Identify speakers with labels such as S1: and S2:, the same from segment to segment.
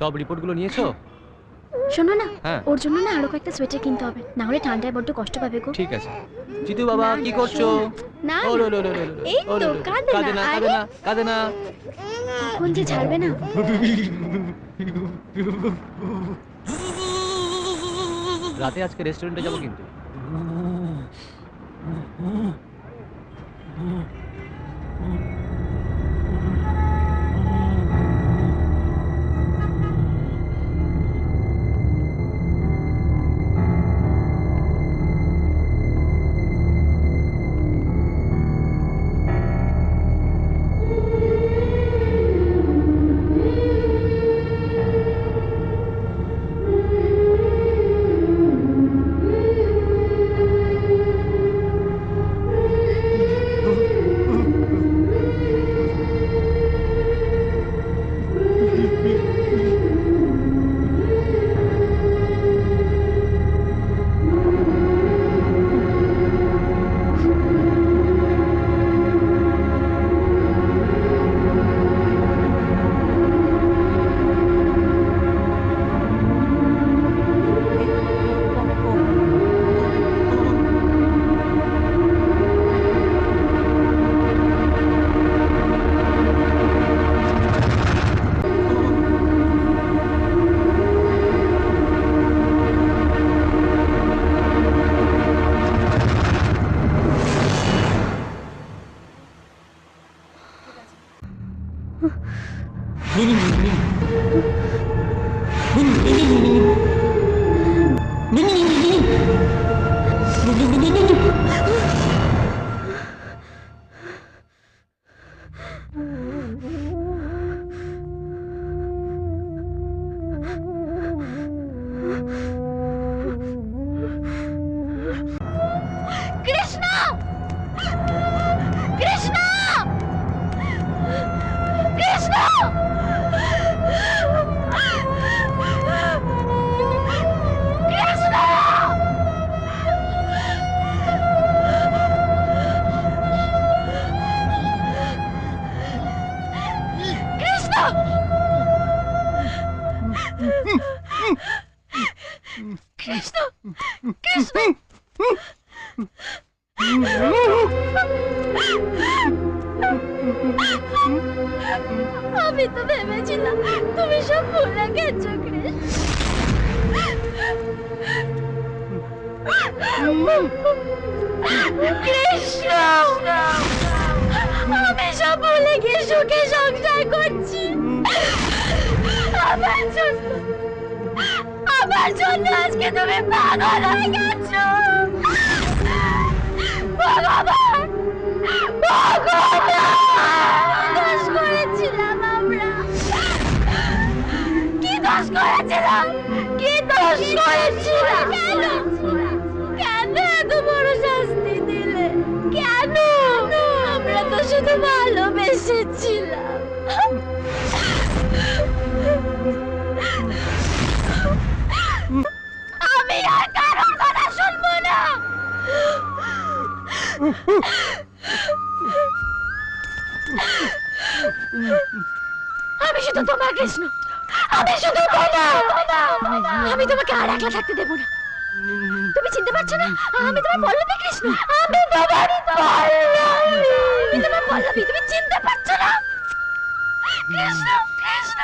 S1: সব রিপোর্টগুলো নিয়েছো?
S2: শোনো না
S1: হ্যাঁ।
S2: ওর জন্য না আরও কয়েকটা সোয়েটার কিনতে হবে। না হলে ঠান্ডায় বড্ড কষ্ট পাবে গো।
S1: ঠিক আছে। জিতু বাবা কি করছ?
S2: না,
S1: ও। লো লো লো।
S2: এই তো। কাঁদে না,
S1: কাঁদে না কাঁদে না
S2: কখন যে ছাড়বে না।
S1: রাতে আজকে রেস্টুরেন্টে যাব কিন্তু।
S2: কৃষ্ণ কৃষ্ণ কৃষ্ণ। আমি তো ভেবেছিলাম তুমি সব ভুলে গেছো কৃষ্ণ, আমি সব ভুলে গিয়ে সুখে সংসার করছি। আমার জন্য আমার জন্য আজকে তুমি পাগল হয়ে গেছো। ভগবান ভগবান! দোষ করেছিলাম আমরা। কি দোষ করেছিলাম? কি দোষ করেছিলাম? কেন এত বড় শাস্তি দিলে? কেন? আমরা তো শুধু ভালোবেসেছিলাম। আমি আর কারোর কথা শুনব না। আমি শুধু তোমার কৃষ্ণ। আমি শুধু আমি তোমাকে আর একলা থাকতে দেবো না। তুমি চিনতে পারছ না? আমি তোমার পল্লবী কৃষ্ণ। আমি তোমার পল্লবী, তুমি চিনতে পারছ না? কৃষ্ণ কৃষ্ণ।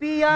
S3: পিয়া